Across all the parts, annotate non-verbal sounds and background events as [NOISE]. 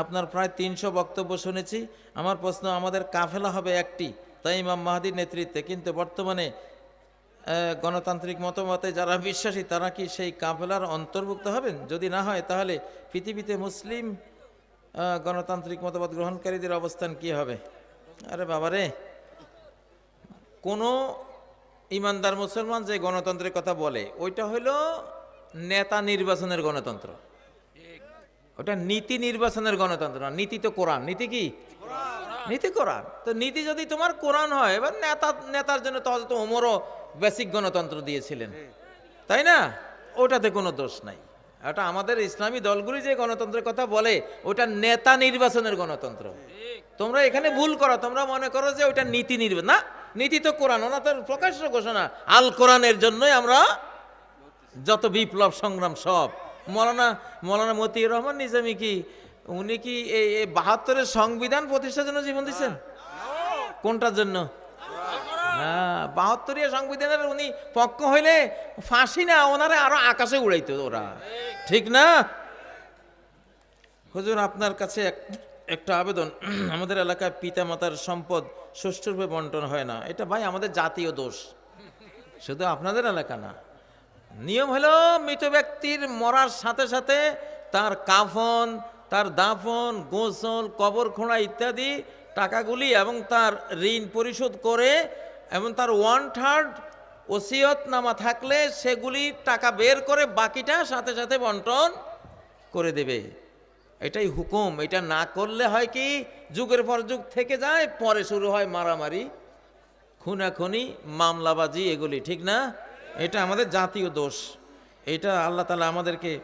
আপনার প্রায় তিনশো বক্তব্য শুনেছি। আমার প্রশ্ন, আমাদের কাফেলা হবে একটি, তাই ইমাম মাহাদির নেতৃত্বে। কিন্তু বর্তমানে গণতান্ত্রিক মতামতে যারা বিশ্বাসী, তারা কি সেই কাফেলার অন্তর্ভুক্ত হবেন? যদি না হয়, তাহলে পৃথিবীতে মুসলিম গণতান্ত্রিক মতবাদ গ্রহণকারীদের অবস্থান কি হবে? আরে বাবারে, কোনো ইমানদার মুসলমান যে গণতন্ত্রের কথা বলে, ওইটা হলো নেতা নির্বাচনের গণতন্ত্র। ওটা নীতি নির্বাচনের গণতন্ত্র না নীতি তো কোরআন। নীতি কি? নীতি কোরআন। তো নীতি যদি তোমার কোরআন হয় এবার নেতা নেতার জন্য তো হয়তো ওমরও বেসিক গণতন্ত্র দিয়েছিলেন। তাই না? ওটাতে কোনো দোষ নাই। ওটা আমাদের ইসলামী দলগুলি যে গণতন্ত্রের কথা বলে ওটা নেতা নির্বাচনের গণতন্ত্র। তোমরা এখানে ভুল করো তোমরা মনে করো যে ওটা নীতি নির্বাচন না নীতি তো কোরআন ওনা তো প্রকাশ্য ঘোষণা। আল কোরআনের জন্যই আমরা যত বিপ্লব সংগ্রাম সব মৌলানা মৌলানা মতিউর রহমান নিজামী কি? উনি কি এই বাহাত্তরের সংবিধান প্রতিষ্ঠার জন্য জীবন দিচ্ছেন কোনটার জন্য? বাহাত্তরিয়া সংবিধানের উনি পক্ষ হইলে ফাঁসি না, ওনারে আরও আকাশে উড়াইতো ওরা। ঠিক না? হুজুর, আপনার কাছে এক- একটা আবেদন। [CLEARS THROAT] আমাদের এলাকায় পিতা মাতার সম্পদ সুষ্ঠুরূপে বন্টন হয় না। এটা ভাই আমাদের জাতীয় দোষ। শুধু আপনাদের এলাকা না। নিয়ম হলো মৃত ব্যক্তির মরার সাথে সাথে তার কাফন, তার দাফন, গোসল, কবর খোঁড়া ইত্যাদি টাকাগুলি এবং তার ঋণ পরিশোধ করে এবং তার ওয়ান থার্ড ওসিয়ত নামা থাকলে সেগুলি টাকা বের করে বাকিটা সাথে সাথে বন্টন করে দেবে। এটাই হুকুম। এটা না করলে হয় কি, যুগের পর যুগ থেকে যায়, পরে শুরু হয় মারামারি, খুনাখুনি, মামলাবাজি, এগুলি, ঠিক না? এটা আমাদের জাতীয় দোষ। এটা আল্লাহ তালা আমাদেরকে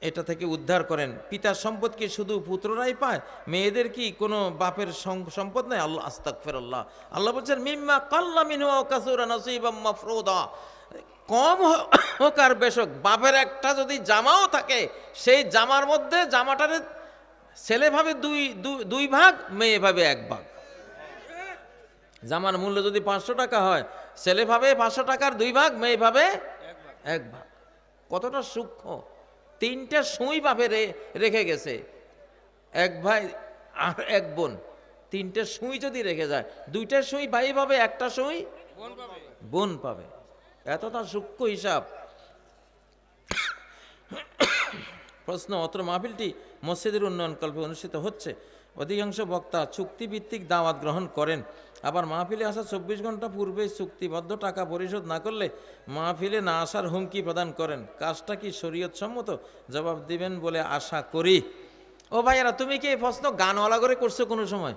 এটা থেকে উদ্ধার করেন। পিতার সম্পদ কি শুধু পুত্ররাই পায়? মেয়েদের কি কোনো বাপের সম্পদ নাই? আল্লাহ আস্তাক আল্লাহ আল্লাহ বলছেন, মিম্মা কাল্লা মিনু কাসুরা নসিবাম মাফরুদা। কম হোক আর বেশক বাপের একটা যদি জামাও থাকে, সেই জামার মধ্যে জামাটার ছেলে ভাবে দুই- দুই ভাগ, মেয়ে ভাবে এক ভাগ। জামার মূল্য যদি পাঁচশো টাকা হয় ছেলে ভাবে পাঁচশো টাকার দুই ভাগ, মেয়ে ভাবে এক ভাগ। কতটা সূক্ষ্ম। তিনটা সুই বাপে রেখে গেছে। এক ভাই আর এক বোন। তিনটে সুই যদি রেখে যায়, দুইটা সুই ভাই পাবে একটা সুই বোন পাবে। এতটা সূক্ষ্ম হিসাব। প্রশ্ন, অত্র মাহফিলটি মসজিদের উন্নয়ন কল্পে অনুষ্ঠিত হচ্ছে। অধিকাংশ বক্তা চুক্তিভিত্তিক দাওয়াত গ্রহণ করেন। আবার মাহফিলে আসা চব্বিশ ঘণ্টা পূর্বে চুক্তিবদ্ধ টাকা পরিশোধ না করলে মাহফিলে না আসার হুমকি প্রদান করেন। কাজটা কি শরীয়ত সম্মত জবাব দিবেন বলে আশা করি। ও ভাইয়ারা তুমি কি এই প্রশ্ন গানওয়ালা করে করছ কোনো সময়?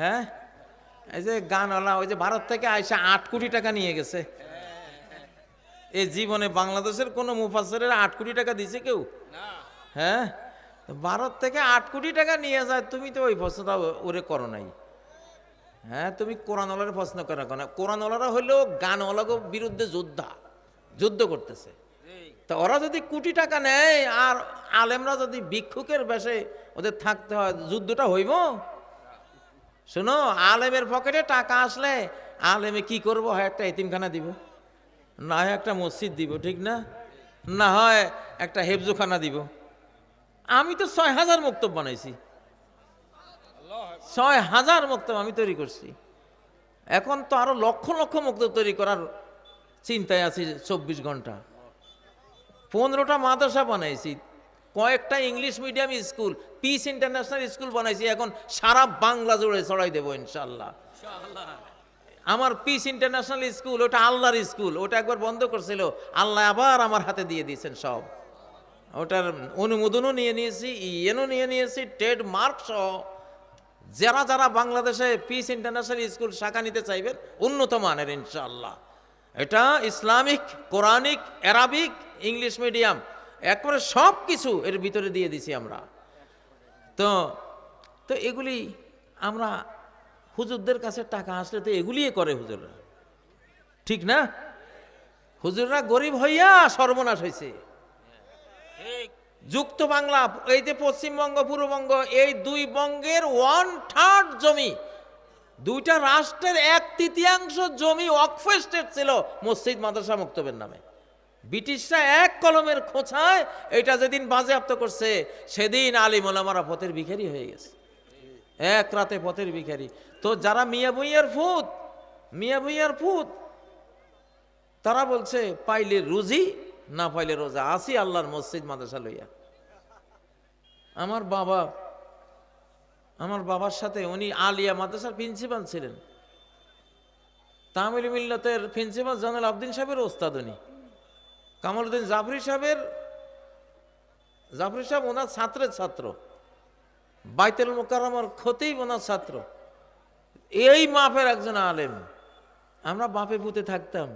হ্যাঁ? এই যে গানওয়ালা ওই যে ভারত থেকে আইসা আট কোটি টাকা নিয়ে গেছে। এই জীবনে বাংলাদেশের কোনো মুফাসের আট কোটি টাকা দিছে কেউ? হ্যাঁ? ভারত থেকে আট কোটি টাকা নিয়ে যায় তুমি তো ওই প্রশ্নটা ওরে করো নাই। হ্যাঁ তুমি কোরআনওয়ালার প্রশ্ন করো না। কোরআনওয়ালারা হলেও গানওয়ালাকে বিরুদ্ধে যোদ্ধা, যুদ্ধ করতেছে। তা ওরা যদি কোটি টাকা নেয়, আর আলেমরা যদি ভিক্ষুকের বেশে ওদের থাকতে হয়, যুদ্ধটা হইব? শোনো, আলেমের পকেটে টাকা আসলে আলেমে কি করব? হয় একটা এতিমখানা দিব, না হয় একটা মসজিদ দিব, ঠিক না? না হয় একটা হেফজোখানা দিব। আমি তো ছয় হাজার মক্তব বানাইছি। ছয় হাজার মক্তব আমি তৈরি করছি। এখন তো আরও লক্ষ লক্ষ মক্তব তৈরি করার চিন্তায় আছি চব্বিশ ঘণ্টা। পনেরোটা মাদ্রাসা বানাইছি কয়েকটা English medium school Peace International School বানাইছি এখন সারা বাংলা জুড়ে ছড়াই দেবো ইনশাল্লাহ আমার পিস ইন্টারন্যাশনাল স্কুল ওটা আল্লাহর স্কুল ওটা একবার বন্ধ করছিল আল্লাহ আবার আমার হাতে দিয়ে দিয়েছেন সব। ওটার অনুমোদনও নিয়ে নিয়েছি ইয়েনও নিয়ে নিয়েছি ট্রেড মার্ক সহ যারা যারা বাংলাদেশে পিস ইন্টারন্যাশনাল স্কুল শাখা নিতে চাইবেন, উন্নত মানের ইনশাআল্লাহ। এটা Islamic, Quranic, Arabic, English medium একবারে সব কিছু এর ভিতরে দিয়ে দিছি আমরা। তো তো এগুলি আমরা হুজুরদের কাছে টাকা আসলে তো এগুলিই করে হুজুররা। ঠিক না? হুজুররা গরিব হইয়া সর্বনাশ হয়েছে যুক্ত বাংলা, এই যে পশ্চিমবঙ্গ, পূর্ববঙ্গ, এই দুই বঙ্গের ওয়ান থার্ড জমি, দুইটা রাষ্ট্রের এক তৃতীয়াংশ জমি অকফ স্টেট ছিল মসজিদ মাদ্রাসা মুক্তবের নামে। ব্রিটিশরা এক কলমের খোঁচায় এটা যেদিন বাজেয়াপ্ত করছে, সেদিন আলিম ওলামারা পথের ভিখারি হয়ে গেছে। এক রাতে পথের ভিখারি। তো যারা মিয়া ভুইয়ার ফুত মিয়া ভুইয়ার ফুত তারা বলছে, পাইলে রুজি, না পাইলে রোজা। আসি আল্লাহর মসজিদ মাদ্রাসা লইয়া। আমার বাবা, আমার বাবার সাথে উনি আলিয়া মাদ্রাসার প্রিন্সিপাল ছিলেন। তামিল মিল্লতের প্রিন্সিপাল জানাল আবদিন সাহেবের ওস্তাদ উনি। কামালউদ্দিন জাফরি সাহেবের, জাফরি সাহেব ওনার ছাত্রের ছাত্র। বাইতুল মোকাররমার খতিব ওনার ছাত্র। এই মাপের একজন আলেম। আমরা বাপে পুঁতে থাকতাম।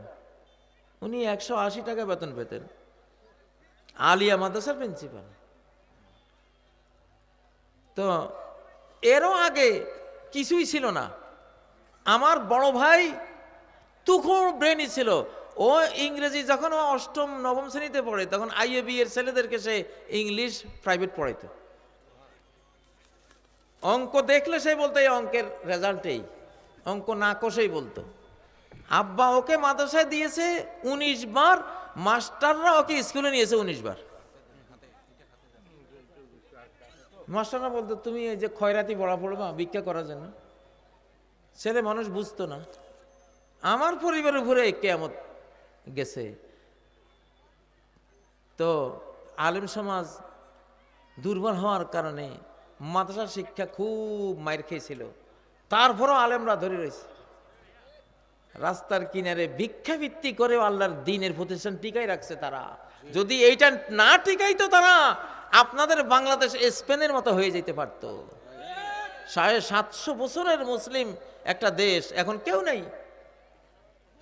উনি একশো আশি টাকা বেতন পেতেন। আলিয়া মাদ্রাসার প্রিন্সিপাল। তো এরও আগে কিছুই ছিল না। আমার বড় ভাই তুখোর ব্রেনই ছিল। ও ইংরেজি যখন ও অষ্টম, নবম শ্রেণীতে পড়ে, তখন আইএবি এর ছেলেদেরকে সে ইংলিশ প্রাইভেট পড়াইতো। অঙ্ক দেখলে সে বলতো, এই অঙ্কের রেজাল্টেই অঙ্ক না কষেই বলতো। আব্বা ওকে মাদ্রাসায় দিয়েছে উনিশ বার, মাস্টাররা ওকে স্কুলে নিয়েছে উনিশ বার। মাস্টাররা বলতো, তুমি এই যে খয়রাতি বড়া পড়বা ভিক্ষা করার জন্য। ছেলে মানুষ বুঝতো না। আমার পরিবারের উপরে কেয়ামত গেছে। তো আলেম সমাজ দুর্বল হওয়ার কারণে মাদ্রাসা শিক্ষা খুব মায়ের খেয়েছিল। তারপরও আলেমরা ধরে রয়েছে। রাস্তার কিনারে ভিক্ষাবৃত্তি করে আল্লাহর দিনের প্রতিষ্ঠান টিকাই রাখছে তারা। যদি এইটা না টিকাইতো তারা, আপনাদের বাংলাদেশ স্পেনের মতো হয়ে যেতে পারতো। সাড়ে সাতশো বছরের মুসলিম একটা দেশ এখন কেউ নেই।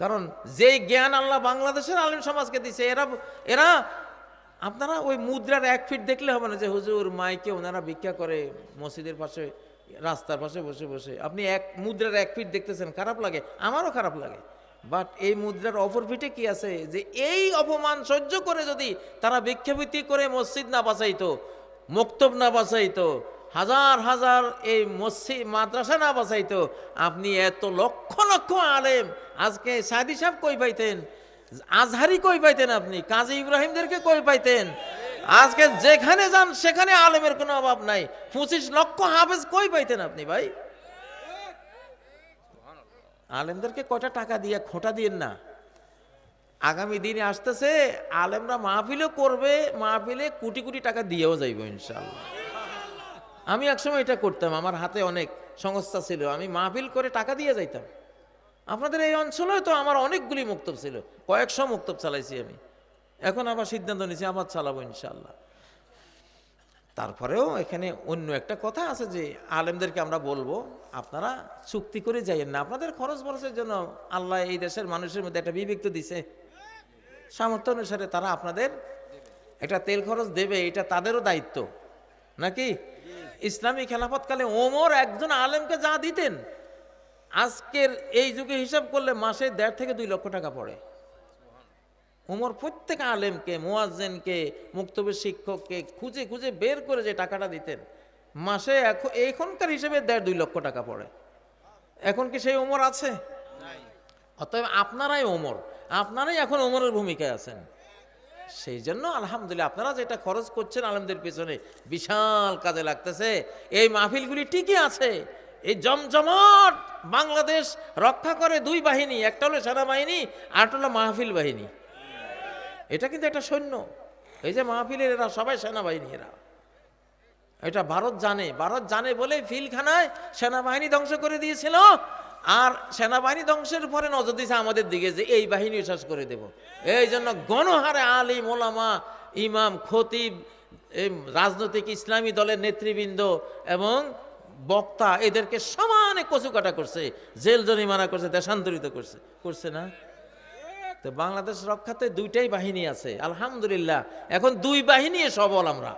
কারণ যেই জ্ঞান আল্লাহ বাংলাদেশের আলিম সমাজকে দিছে, এরা এরা, আপনারা ওই মুদ্রার এক ফিট দেখলে হবে না যে, হুজুর, মাইকে ওনারা ভিক্ষা করে মসজিদের পাশে রাস্তার পাশে বসে বসে। আপনি এক মুদ্রার এক ফিট দেখতেছেন, খারাপ লাগে? আমারও খারাপ লাগে। বাট এই মুদ্রার অপর ফিটে কি আছে? যে এই অপমান সহ্য করে যদি তারা ভিক্ষাবৃত্তি করে মসজিদ না বাঁচাইতো, মক্তব না বাঁচাইতো, হাজার হাজার এই মসজিদ মাদ্রাসা না বাঁচাইতো, আপনি এত লক্ষ লক্ষ আলেম আজকে সাদি সাহেব কই পাইতেন? আজহারি কই পাইতেন আপনি? কাজী ইব্রাহিমদেরকে কই পাইতেন? আজকে যেখানে যান সেখানে আলেমের কোনো অভাব নাই। পঁচিশ লক্ষ হাফেজ কই পাইতেন আপনি ভাই? আলেমদেরকে কটা টাকা দিয়ে খোটা দিয়েন না। আগামী দিনে আসতেছে আলেমরা মাহফিলও করবে মাহফিলে কোটি কোটি টাকা দিয়েও যাইব ইনশাল্লাহ আমি একসময় এটা করতাম আমার হাতে অনেক সংস্থা ছিল আমি মাহফিল করে টাকা দিয়ে যাইতাম। আপনাদের এই অঞ্চলে তো আমার অনেকগুলি মুক্তব ছিল কয়েকশো মুক্তব চালাইছি আমি। এখন আবার সিদ্ধান্ত নিয়েছি আবার চালাবো ইনশাল্লাহ তারপরেও এখানে অন্য একটা কথা আছে যে, আলেমদেরকে আমরা বলব, আপনারা চুক্তি করে যাইয়েন না। আপনাদের খরচ বরচের জন্য আল্লাহ এই দেশের মানুষের মধ্যে একটা বিবেক তো দিছে। সামর্থ্য অনুসারে তারা আপনাদের একটা তেল খরচ দেবে, এটা তাদেরও দায়িত্ব। নাকি? ইসলামী খেলাফতকালে ওমর একজন আলেমকে যা দিতেন, আজকের এই যুগে হিসাব করলে মাসে দেড় থেকে দুই লক্ষ টাকা পড়ে। উমর প্রত্যেক আলেমকে মোয়াজ্জেনকে মুক্তবের শিক্ষককে খুঁজে খুঁজে বের করে যে টাকাটা দিতেন মাসে এখন এখনকার হিসেবে দেড় দুই লক্ষ টাকা পড়ে। এখন কি সেই ওমর আছে? অতএব আপনারাই ওমর আপনারাই এখন ওমরের ভূমিকায় আছেন। সেই জন্য আলহামদুলিল্লাহ আপনারা যেটা খরচ করছেন আলেমদের পেছনে বিশাল কাজে লাগতেছে। এই মাহফিলগুলি ঠিকই আছে এই জমজমাট বাংলাদেশ রক্ষা করে দুই বাহিনী একটা হলো সেনাবাহিনী আর একটা হলো মাহফিল বাহিনী। এটা কিন্তু একটা সৈন্য। এই যে মাহফিলের এরা সবাই সেনাবাহিনী এরা এটা ভারত জানে। ভারত জানে বলে ফিলখানায় সেনাবাহিনী ধ্বংস করে দিয়েছিল। আর সেনাবাহিনী ধ্বংসের পরে নজর দিয়েছে আমাদের দিকে যে এই বাহিনী শেষ করে দেব। এই জন্য গণহারে আলিম ওলামা ইমাম, খতিব রাজনৈতিক ইসলামী দলের নেতৃবৃন্দ এবং বক্তা এদেরকে সমানে কচুকাটা করছে, জেল জরিমানা করছে, দেশান্তরিত করছে। করছে না? তো বাংলাদেশ রক্ষাতে দুইটাই বাহিনী আছে, আলহামদুলিল্লাহ। এখন দুই বাহিনী সবল আমরা।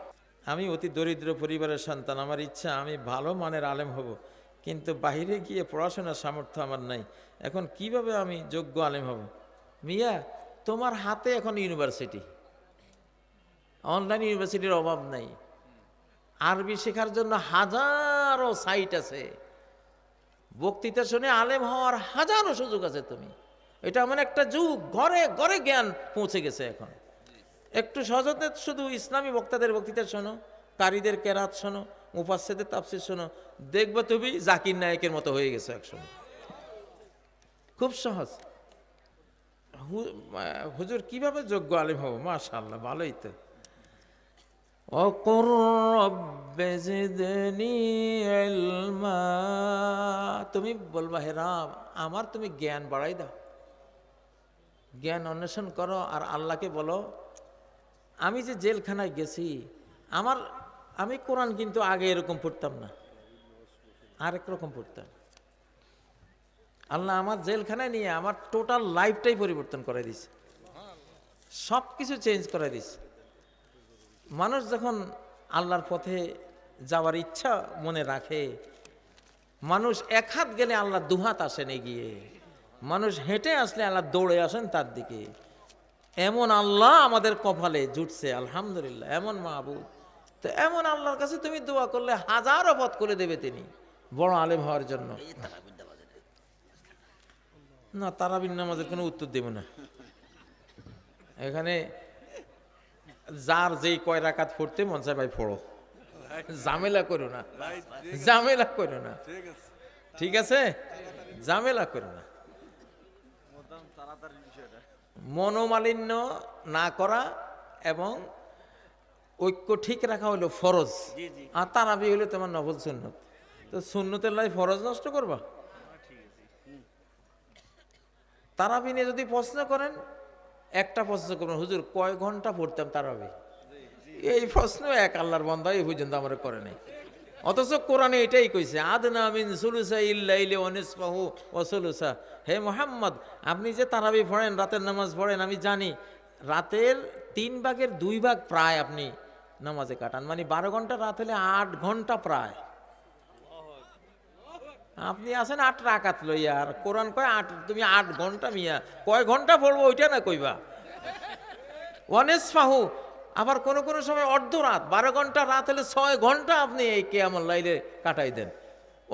আমি অতি দরিদ্র পরিবারের সন্তান, আমার ইচ্ছা আমি ভালো মানের আলেম হব, কিন্তু বাইরে গিয়ে পড়াশোনার সামর্থ্য আমার নাই। এখন কীভাবে আমি যোগ্য আলেম হব? মিয়া, তোমার হাতে এখন ইউনিভার্সিটি। অনলাইন ইউনিভার্সিটির অভাব নাই। আরবি শেখার জন্য হাজারো সাইট আছে। বক্তৃতা শুনে আলেম হওয়ার হাজারো সুযোগ আছে তুমি। এটা এমন একটা যুগ, ঘরে ঘরে জ্ঞান পৌঁছে গেছে এখন। একটু সহজতে শুধু ইসলামী বক্তাদের বক্তৃতা শোনো, কারীদের কেরাত শোনো মুফাসেদের তাপসির শোনো, দেখবে তুমি জাকির নায়কের মতো হয়ে গেছে একসময়। খুব সহজ। হুজুর কীভাবে যোগ্য আলিম হব? মাশাল্লাহ ভালোই তো। তুমি বলবা, হে রাম, আমার তুমি জ্ঞান বাড়াই দাও। জ্ঞান অন্বেষণ করো আর আল্লাহকে বলো, আমি যে জেলখানায় গেছি, আমার, আমি কোরআন কিন্তু আগে এরকম পড়তাম না। আরেক রকম পড়তাম। আল্লাহ আমার জেলখানায় নিয়ে আমার টোটাল লাইফটাই পরিবর্তন করে দিছে। সব কিছু চেঞ্জ করে দিছে। মানুষ যখন আল্লাহর পথে যাওয়ার ইচ্ছা মনে রাখে, মানুষ এক হাত গেলে আল্লাহ দুহাত আসেন এগিয়ে। মানুষ হেঁটে আসলে আল্লাহ দৌড়ে আসেন তার দিকে। এমন আল্লাহ আমাদের কপালে জুটছে আলহামদুলিল্লাহ এমন মাহবুব। তো এমন আল্লাহর কাছে তুমি দোয়া করলে হাজারো পথ করে দেবে তিনি বড় আলেম হওয়ার জন্য। না তারাবিন নামাজের কোনো উত্তর দেব না। এখানে যার যেই কয় রাকাত পড়তে মন চায় ভাই পড়ো। ঝামেলা করো না। ঝামেলা করো না। ঠিক আছে? ঝামেলা করো না। মনোমালিন্য না করা এবং ঐক্য ঠিক রাখা হলো ফরজ। আর তারাবি হলো তোমার নফল সুন্নত। তো সুন্নতের লাই ফরজ নষ্ট করবা? তারাবি নিয়ে যদি প্রশ্ন করেন একটা প্রশ্ন করবেন হুজুর কয় ঘণ্টা পড়তাম তারাবি? এই প্রশ্ন এক আল্লাহর বন্ধা এই পর্যন্ত আমার করে নাই। অথচ কোরআনে এটাই কইছে আদনা মিন সুলুসা ইল্লাইলে অনিসবাহু ওসুলুসা হে মোহাম্মদ, আপনি যে তারাবি পড়েন, রাতের নামাজ পড়েন, আমি জানি। রাতের তিন ভাগের দুই ভাগ প্রায় আপনি নামাজে কাটান। মানে বারো ঘণ্টা রাত হলে আট ঘণ্টা প্রায়। আপনি আছেন আট রাকাত লইয়া, আর কোরআন কয় আট, তুমি আট ঘণ্টা মিয়া। কয় ঘণ্টা পড়ব ওইটা না কইবা? ওয়ানেস ফাহু আবার কোন কোন সময় অর্ধ রাত বারো ঘণ্টা রাত হলে ছয় ঘণ্টা আপনি এই কে আমার লাইলে কাটাই দেন।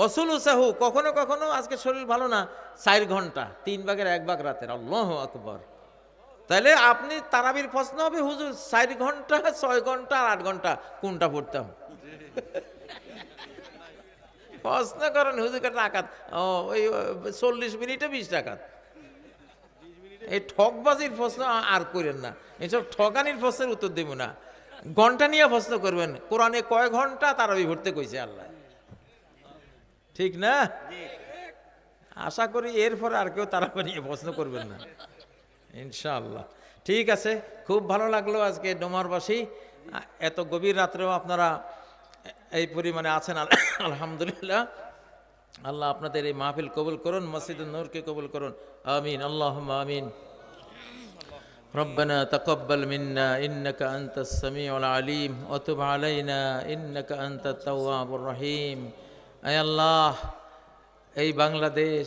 অসুল সাহু কখনো কখনো, আজকে শরীর ভালো না, চার ঘণ্টা, তিন ভাগের এক ভাগ রাতের, আল্লাহ আকবর। তাহলে আপনি তারাবির প্রশ্ন হবে, হুজুর, চার ঘণ্টা, ছয় ঘণ্টা, আর আট ঘণ্টা, কোনটা পড়তাম প্রশ্ন করেন হুজুরকে টাকাত ও, ওই চল্লিশ মিনিটে বিশ টাকাত এই ঠকবাজির প্রশ্ন আর করেন না। এসব ঠকানির প্রশ্নের উত্তর দেব না। ঘণ্টা নিয়ে প্রশ্ন করবেন, কোরআনে কয় ঘণ্টা তারাবি ভরতে কইছে আল্লাহ। ঠিক না আশা করি এরপরে আর কেউ তারাবি নিয়ে প্রশ্ন করবেন না ইনশাআল্লাহ ঠিক আছে খুব ভালো লাগলো আজকে ডোমারবাসী আ, এত গভীর রাত্রেও আপনারা এই পরিমাণে আছেন আল- আলহামদুলিল্লাহ আল্লাহ আপনাদের এই মাহফিল কবুল করুন মসজিদ নূরকে কবুল করুন আমিন আল্লাহ আমিন ربنا تقبل منا إنك أنت السميع العليم وتب علينا إنك أنت التواب الرحيم আল্লাহ, এই বাংলাদেশ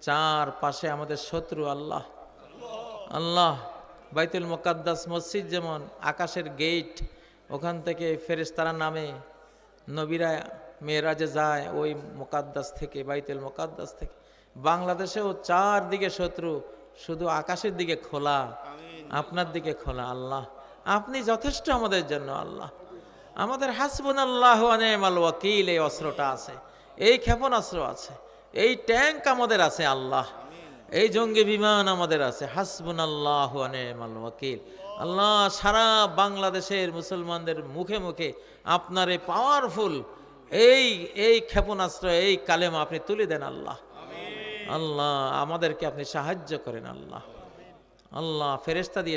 চার পাশে আমাদের শত্রু আল্লাহ। আল্লাহ, বাইতুল মোকাদ্দাস মসজিদ যেমন আকাশের গেট, ওখান থেকে ফেরেস্তারা নামে নবীরা মেয়েরা যে যায় ওই মোকাদ্দাস থেকে, বাইতুল মোকাদ্দাস থেকে। বাংলাদেশেও চারদিকে শত্রু, শুধু আকাশের দিকে খোলা, আপনার দিকে খোলা আল্লাহ। আপনি যথেষ্ট আমাদের জন্য আল্লাহ। আমাদের হাসবুন আল্লাহ ওয়াকিল এই অস্ত্রটা আছে। এই ক্ষেপণাস্ত্র আছে, এই ট্যাঙ্ক আমাদের আছে আল্লাহ, এই জঙ্গি বিমান আমাদের আছে। হাসবুন আল্লাহ ওয়াকিল। আল্লাহ সারা বাংলাদেশের মুসলমানদের মুখে মুখে আপনার এই পাওয়ারফুল এই এই ক্ষেপণাস্ত্র, এই কালেমা আপনি তুলে দেন আল্লাহ। আল্লাহ আমাদেরকে আপনি সাহায্য করেন আল্লাহ। আল্লাহ ফেরেস্তা দিয়ে